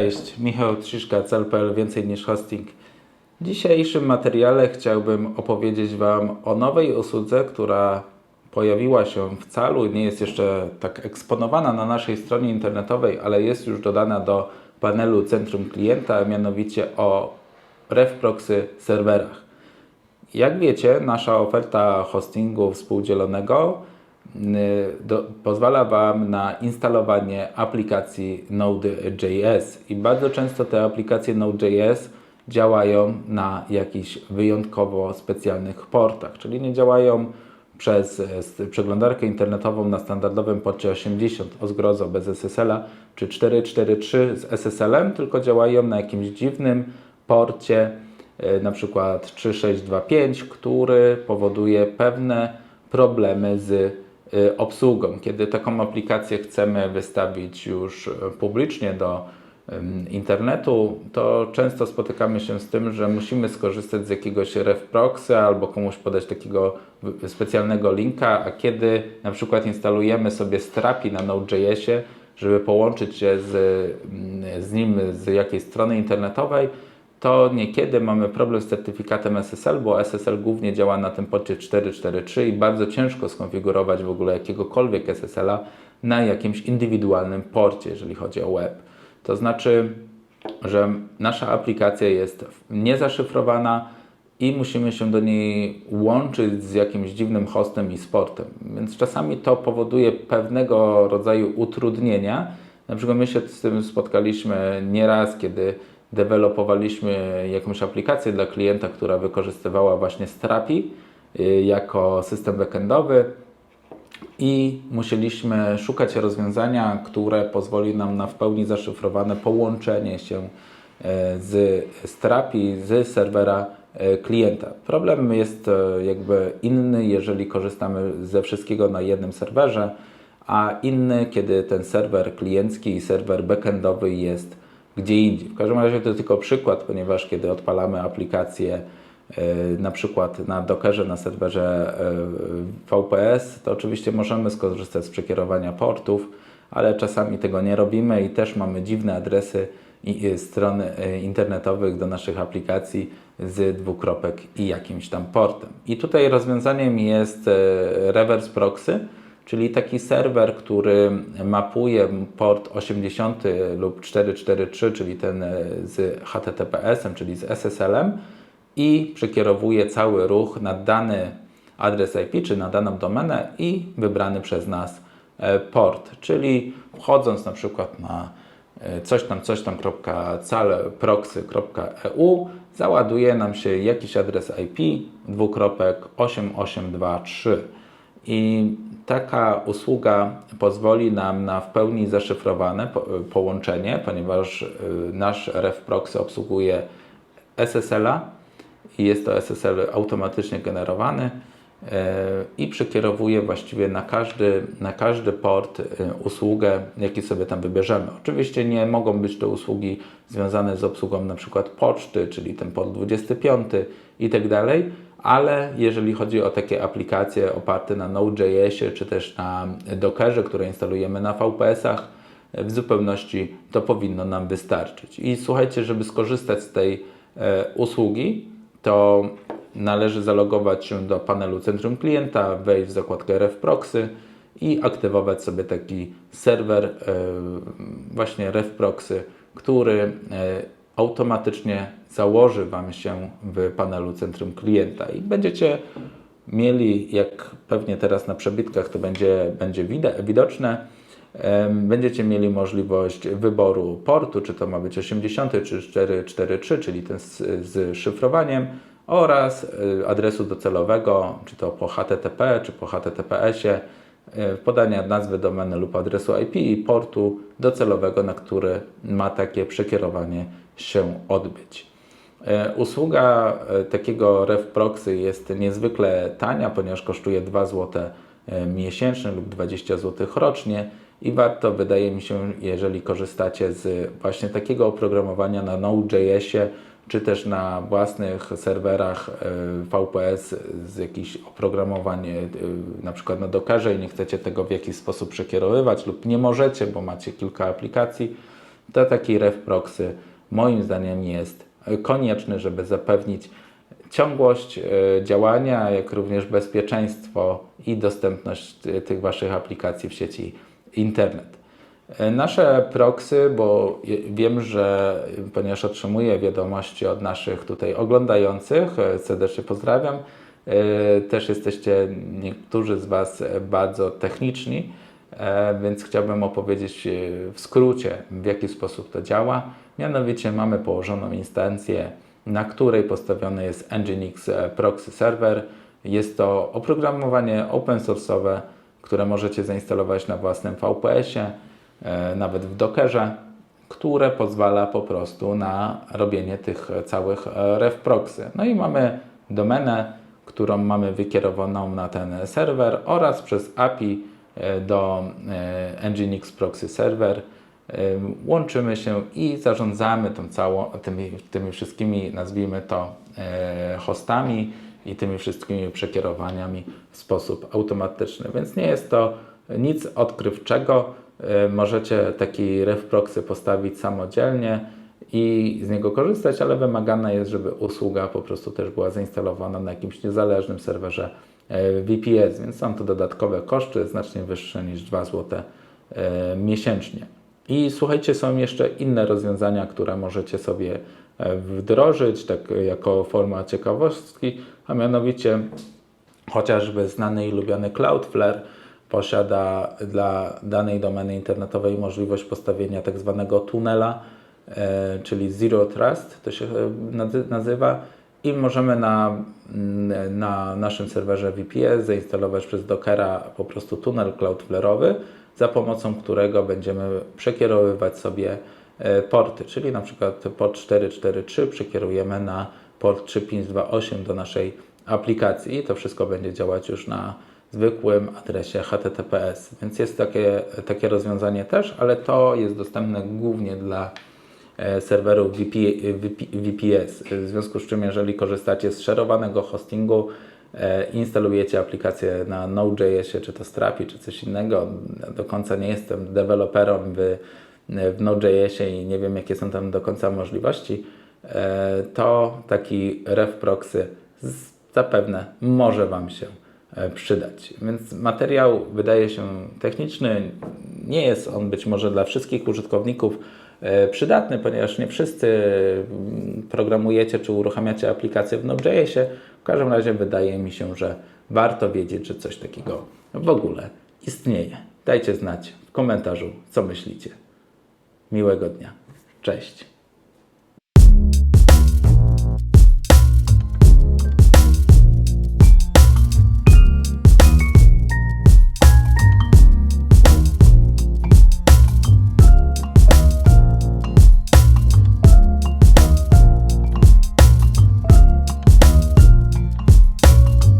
Cześć, Michał Trziszka, CEL.pl, więcej niż hosting. W dzisiejszym materiale chciałbym opowiedzieć Wam o nowej usłudze, która pojawiła się w calu, nie jest jeszcze tak eksponowana na naszej stronie internetowej, ale jest już dodana do panelu Centrum Klienta, a mianowicie o RefProxy serwerach. Jak wiecie, nasza oferta hostingu współdzielonego do, pozwala Wam na instalowanie aplikacji Node.js i bardzo często te aplikacje Node.js działają na jakichś wyjątkowo specjalnych portach, czyli nie działają przez e, przeglądarkę internetową na standardowym porcie 80 o zgrozo bez SSL-a czy 443 z SSL-em, tylko działają na jakimś dziwnym porcie e, na przykład 3625, który powoduje pewne problemy z obsługą. Kiedy taką aplikację chcemy wystawić już publicznie do internetu, to często spotykamy się z tym, że musimy skorzystać z jakiegoś RefProxy albo komuś podać takiego specjalnego linka, a kiedy na przykład instalujemy sobie Strapi na Node.jsie, żeby połączyć się z, z nim z jakiejś strony internetowej, to niekiedy mamy problem z certyfikatem SSL, bo SSL głównie działa na tym porcie 443 i bardzo ciężko skonfigurować w ogóle jakiegokolwiek SSL-a na jakimś indywidualnym porcie, jeżeli chodzi o web. To znaczy, że nasza aplikacja jest niezaszyfrowana i musimy się do niej łączyć z jakimś dziwnym hostem i sportem. Więc czasami to powoduje pewnego rodzaju utrudnienia. Na przykład my się z tym spotkaliśmy nieraz, kiedy dewelopowaliśmy jakąś aplikację dla klienta, która wykorzystywała właśnie Strapi y, jako system backendowy i musieliśmy szukać rozwiązania, które pozwoli nam na w pełni zaszyfrowane połączenie się e, z Strapi, z serwera e, klienta. Problem jest e, jakby inny, jeżeli korzystamy ze wszystkiego na jednym serwerze, a inny, kiedy ten serwer kliencki i serwer backendowy jest gdzie indziej. W każdym razie to tylko przykład, ponieważ kiedy odpalamy aplikację E, na przykład na Dockerze, na serwerze e, VPS, to oczywiście możemy skorzystać z przekierowania portów, ale czasami tego nie robimy i też mamy dziwne adresy stron e, internetowych do naszych aplikacji z dwukropek i jakimś tam portem. I tutaj rozwiązaniem jest reverse proxy, czyli taki serwer, który mapuje port 80 lub 443, czyli ten z HTTPS-em, czyli z SSL-em, i przekierowuje cały ruch na dany adres IP czy na daną domenę i wybrany przez nas e, port. Czyli wchodząc na przykład na e, coś tam, coś tam proxy.eu załaduje nam się jakiś adres IP dwukropek 8823 i taka usługa pozwoli nam na w pełni zaszyfrowane połączenie, ponieważ e, nasz RF proxy obsługuje SSL-a i jest to SSL automatycznie generowany e, i przekierowuje właściwie na każdy, na każdy port e, usługę, jaki sobie tam wybierzemy. Oczywiście nie mogą być to usługi związane z obsługą na przykład poczty, czyli ten port 25 i tak dalej, ale jeżeli chodzi o takie aplikacje oparte na Node.jsie czy też na Dockerze, które instalujemy na VPS-ach, w zupełności to powinno nam wystarczyć. I słuchajcie, żeby skorzystać z tej e, usługi, to należy zalogować się do panelu Centrum Klienta, wejść w zakładkę RF Proxy i aktywować sobie taki serwer e, właśnie RF Proxy, który e, automatycznie założy Wam się w panelu Centrum Klienta i będziecie mieli, jak pewnie teraz na przebitkach to będzie, będzie widoczne, będziecie mieli możliwość wyboru portu, czy to ma być 80 czy 443, czyli ten z, z szyfrowaniem oraz y, adresu docelowego, czy to po HTTP, czy po HTTPS-ie, podania nazwy domeny lub adresu IP i portu docelowego, na który ma takie przekierowanie się odbyć. Y, usługa takiego ref proxy jest niezwykle tania, ponieważ kosztuje 2 zł miesięcznie lub 20 zł rocznie i warto, wydaje mi się, jeżeli korzystacie z właśnie takiego oprogramowania na Node.jsie, czy też na własnych serwerach e, VPS z jakichś oprogramowań, e, na przykład na Dockerze i nie chcecie tego w jakiś sposób przekierowywać lub nie możecie, bo macie kilka aplikacji, to taki ref proxy moim zdaniem jest konieczny, żeby zapewnić ciągłość e, działania, jak również bezpieczeństwo i dostępność ty- tych Waszych aplikacji w sieci internet. E, Nasze proxy, bo wiem, że ponieważ otrzymuję wiadomości od naszych tutaj oglądających, e, serdecznie pozdrawiam, e, też jesteście niektórzy z Was bardzo techniczni, więc chciałbym opowiedzieć w skrócie, w jaki sposób to działa. Mianowicie mamy położoną instancję, na której postawiony jest Nginx Proxy Server. Jest to oprogramowanie open source'owe, które możecie zainstalować na własnym VPS-ie, nawet w Dockerze, które pozwala po prostu na robienie tych e, całych e, ref proxy. No i mamy domenę, którą mamy wykierowaną na ten serwer oraz przez API e, do e, Nginx Proxy Server e, łączymy się i zarządzamy tą całą, tymi, tymi wszystkimi, nazwijmy to, e, hostami i tymi wszystkimi przekierowaniami w sposób automatyczny. Więc nie jest to nic odkrywczego. E, Możecie taki ref proxy postawić samodzielnie i z niego korzystać, ale wymagane jest, żeby usługa po prostu też była zainstalowana na jakimś niezależnym serwerze e, VPS, więc są to dodatkowe koszty, znacznie wyższe niż 2 zł e, miesięcznie. I słuchajcie, są jeszcze inne rozwiązania, które możecie sobie wdrożyć, tak jako forma ciekawostki, a mianowicie chociażby znany i lubiany Cloudflare posiada dla danej domeny internetowej możliwość postawienia tak zwanego tunela, e, czyli Zero Trust to się e, nazy- nazywa. I możemy na, mm, na naszym serwerze VPS zainstalować przez Dockera po prostu tunel Cloudflare'owy, za pomocą którego będziemy przekierowywać sobie e, porty, czyli na przykład port 443 przekierujemy na port 3528 do naszej aplikacji i to wszystko będzie działać już na zwykłym adresie HTTPS. Więc jest takie, takie rozwiązanie też, ale to jest dostępne głównie dla e, serwerów VP, VP, VPS. W związku z czym, jeżeli korzystacie z szerowanego hostingu, e, instalujecie aplikację na Node.jsie, czy to Strapi, czy coś innego, do końca nie jestem deweloperem w, w Node.jsie i nie wiem, jakie są tam do końca możliwości, e, to taki ref proxy zapewne może Wam się przydać. Więc materiał wydaje się techniczny, nie jest on być może dla wszystkich użytkowników e, przydatny, ponieważ nie wszyscy mm, programujecie czy uruchamiacie aplikacje w Node.jsie. W każdym razie wydaje mi się, że warto wiedzieć, że coś takiego w ogóle istnieje. Dajcie znać w komentarzu, co myślicie. Miłego dnia. Cześć.